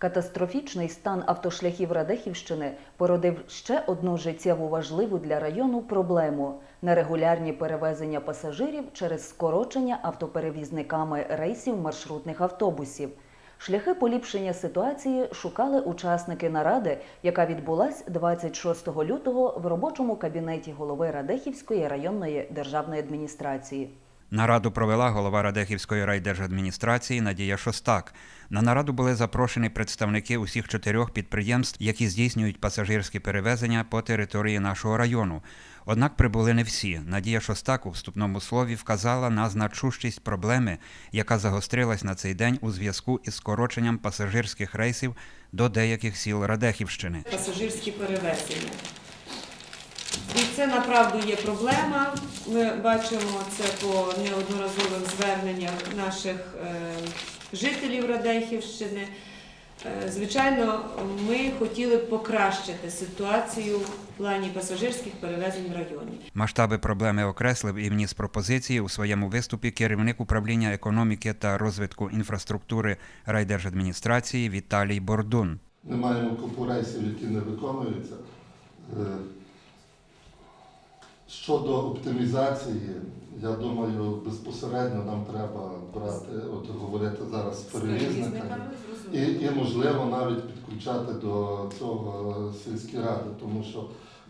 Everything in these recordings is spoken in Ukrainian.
Катастрофічний стан автошляхів Радехівщини породив ще одну життєво важливу для району проблему нерегулярні перевезення пасажирів через скорочення автоперевізниками рейсів маршрутних автобусів. Шляхи поліпшення ситуації шукали учасники наради, яка відбулась 26 лютого в робочому кабінеті голови Радехівської районної державної адміністрації. Нараду провела голова Радехівської райдержадміністрації Надія Шостак. На нараду були запрошені представники усіх чотирьох підприємств, які здійснюють пасажирські перевезення по території нашого району. Однак прибули не всі. Надія Шостак у вступному слові вказала на значущість проблеми, яка загострилась на цей день у зв'язку із скороченням пасажирських рейсів до деяких сіл Радехівщини. пасажирські перевезення. І це направду є проблема. Ми бачимо це по неодноразових зверненнях наших е, жителів Радехівщини. Е, Звичайно, ми хотіли б покращити ситуацію в плані пасажирських перевезень в районі. Масштаби проблеми окреслив і вніс пропозиції у своєму виступі керівник управління економіки та розвитку інфраструктури райдержадміністрації Віталій Бордун. Ми маємо купу рейсів, які не виконуються. Щодо оптимізації, я думаю, безпосередньо нам треба брати, от говорити зараз з перевізниками. І, і можливо навіть підключати до цього сільські ради, тому що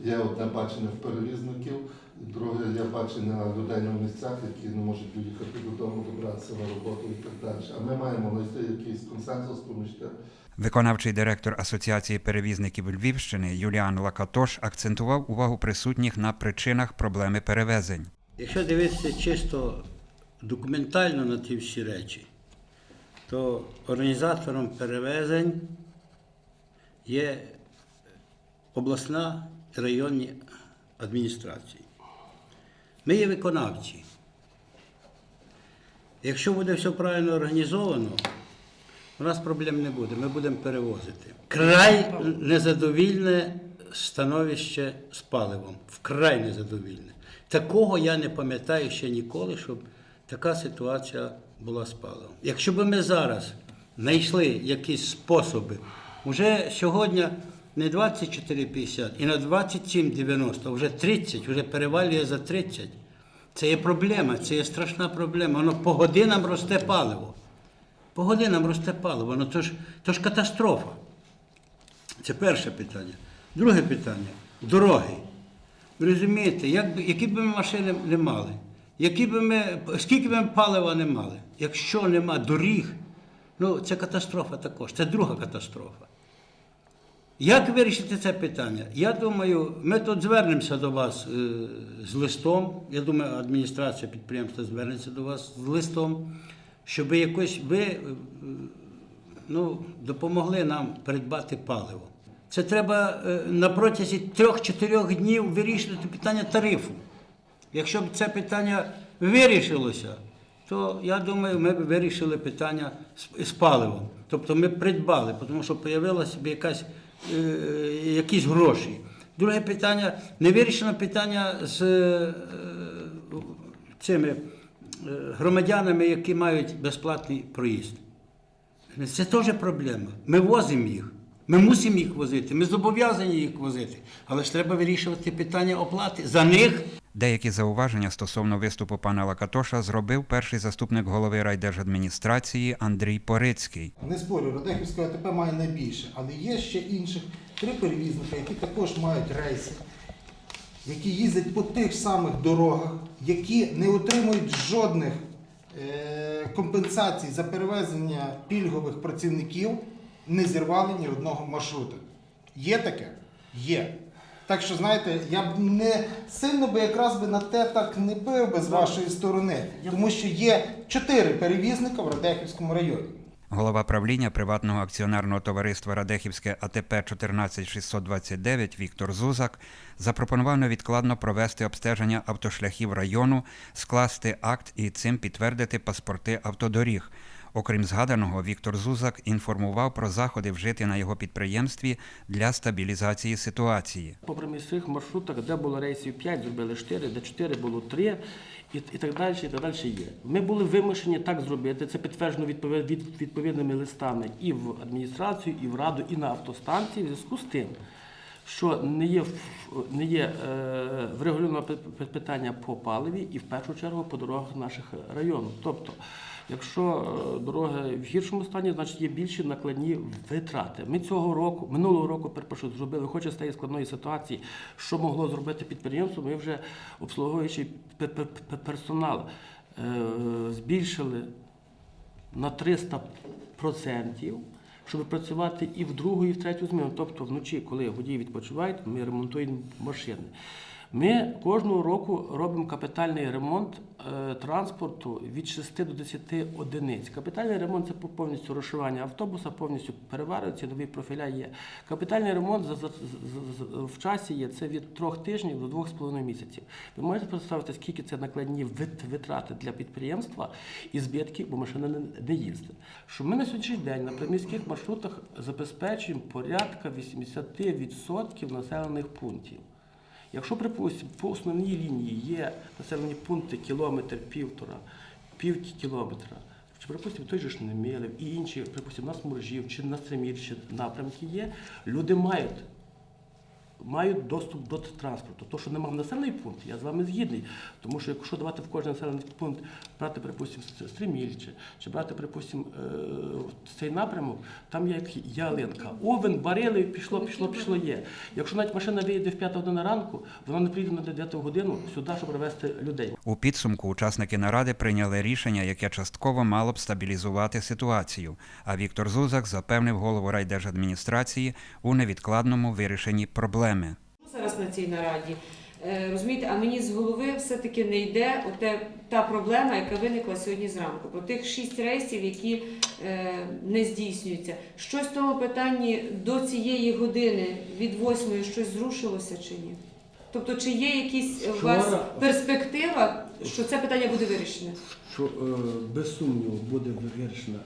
є одне бачення в перевізників, і друге є бачення людей на місцях, які не можуть доїхати додому, добратися на роботу і так далі. А ми маємо знайти якийсь консенсус поміж тим. Виконавчий директор Асоціації перевізників Львівщини Юліан Лакатош акцентував увагу присутніх на причинах проблеми перевезень. Якщо дивитися чисто документально на ті всі речі, то організатором перевезень є обласна і районні адміністрації. Ми є виконавці. Якщо буде все правильно організовано, у нас проблем не буде, ми будемо перевозити. Край незадовільне становище з паливом. Вкрай незадовільне. Такого я не пам'ятаю ще ніколи, щоб така ситуація була з паливом. Якщо б ми зараз знайшли якісь способи, вже сьогодні не 24,50 і на 27,90, вже 30, вже перевалює за 30. Це є проблема, це є страшна проблема. Воно по годинам росте паливо. По годинам росте паливо, ну то ж, то ж катастрофа. Це перше питання. Друге питання дороги. Ви розумієте, як би, які б ми машини не мали, які б ми, скільки б ми палива не мали, якщо нема доріг, ну це катастрофа також, це друга катастрофа. Як вирішити це питання? Я думаю, ми тут звернемося до вас е, з листом. Я думаю, адміністрація підприємства звернеться до вас з листом, щоб якось ви е, ну, допомогли нам придбати паливо. Це треба е, на протязі трьох-чотирьох днів вирішувати питання тарифу. Якщо б це питання вирішилося, то я думаю, ми б вирішили питання з, паливом. Тобто ми придбали, тому що з'явилася б якась, е, якісь гроші. Друге питання не вирішено питання з цими громадянами, які мають безплатний проїзд. Це теж проблема. Ми возимо їх. Ми мусимо їх возити, ми зобов'язані їх возити. Але ж треба вирішувати питання оплати за них. Деякі зауваження стосовно виступу пана Лакатоша зробив перший заступник голови райдержадміністрації Андрій Порицький. Не спорю, Радехівська АТП має найбільше, але є ще інших три перевізника, які також мають рейси, які їздять по тих самих дорогах, які не отримують жодних е, компенсацій за перевезення пільгових працівників, не зірвали ні одного маршрута. Є таке? Є. Так що, знаєте, я б не сильно би якраз би на те так не бив би з вашої сторони, тому що є чотири перевізника в Радехівському районі. Голова правління приватного акціонерного товариства Радехівське АТП 14629 Віктор Зузак запропонував невідкладно провести обстеження автошляхів району, скласти акт і цим підтвердити паспорти автодоріг. Окрім згаданого, Віктор Зузак інформував про заходи вжити на його підприємстві для стабілізації ситуації. По приміських маршрутах, де було рейсів 5, зробили 4, де 4 було 3 і, і так далі, і так далі є. Ми були вимушені так зробити. Це підтверджено відповід, відповідними листами і в адміністрацію, і в раду, і на автостанції в зв'язку з тим, що не є, не є е, врегульовано пи- пи- питання по паливі і в першу чергу по дорогах наших районів. Тобто, якщо е, дороги в гіршому стані, значить є більші накладні витрати. Ми цього року, минулого року, перепрошую, зробили, хоч з цієї складної ситуації, що могло зробити підприємство, ми вже пе- персонал е, збільшили на 300%, щоб працювати і в другу, і в третю зміну. Тобто вночі, коли водії відпочивають, ми ремонтуємо машини. Ми кожного року робимо капітальний ремонт е, транспорту від 6 до 10 одиниць. Капітальний ремонт це повністю розшивання автобуса, повністю переварюється, нові профіля є. Капітальний ремонт в часі є це від трьох тижнів до 2,5 місяців. Ви можете представити, скільки це накладні витрати для підприємства і збитки, бо машина не їздить. Що ми на сьогоднішній день на приміських маршрутах забезпечуємо порядка 80% населених пунктів. Якщо, припустимо, по основній лінії є населені пункти кілометр, півтора, пів кілометра, чи, припустимо, той же ж Немилев і інші, припустимо, на Сморжів чи на чи напрямки є, люди мають. Мають доступ до транспорту. То, що немає населений пункт, я з вами згідний. Тому що якщо давати в кожен населений пункт брати, припустимо, Стремільче, чи брати, припустимо, е, цей напрямок, там є ялинка. Овен, барили, пішло, пішло, пішло є. Якщо навіть машина виїде в 5 годину ранку, вона не прийде на 9 годину сюди, щоб привезти людей. У підсумку учасники наради прийняли рішення, яке частково мало б стабілізувати ситуацію. А Віктор Зузак запевнив голову райдержадміністрації у невідкладному вирішенні проблеми. Зараз на цій нараді. Е, Розумієте, а мені з голови все-таки не йде оте, та проблема, яка виникла сьогодні зранку. Про тих шість рейсів, які е, не здійснюються. Щось в тому питанні до цієї години від восьмої щось зрушилося чи ні? Тобто, чи є якісь у вас Вчора- перспектива, що це питання буде вирішене? Що е, без сумніву буде вирішена